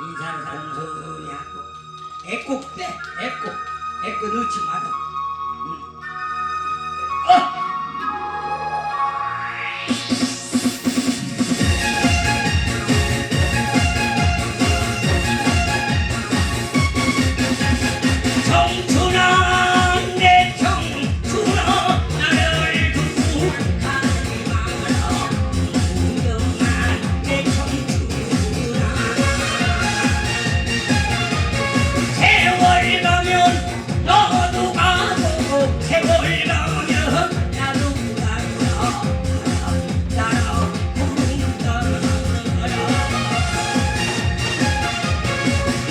인삼삼수 약국 애국 빼 애국 애국 넣지 마라.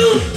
you.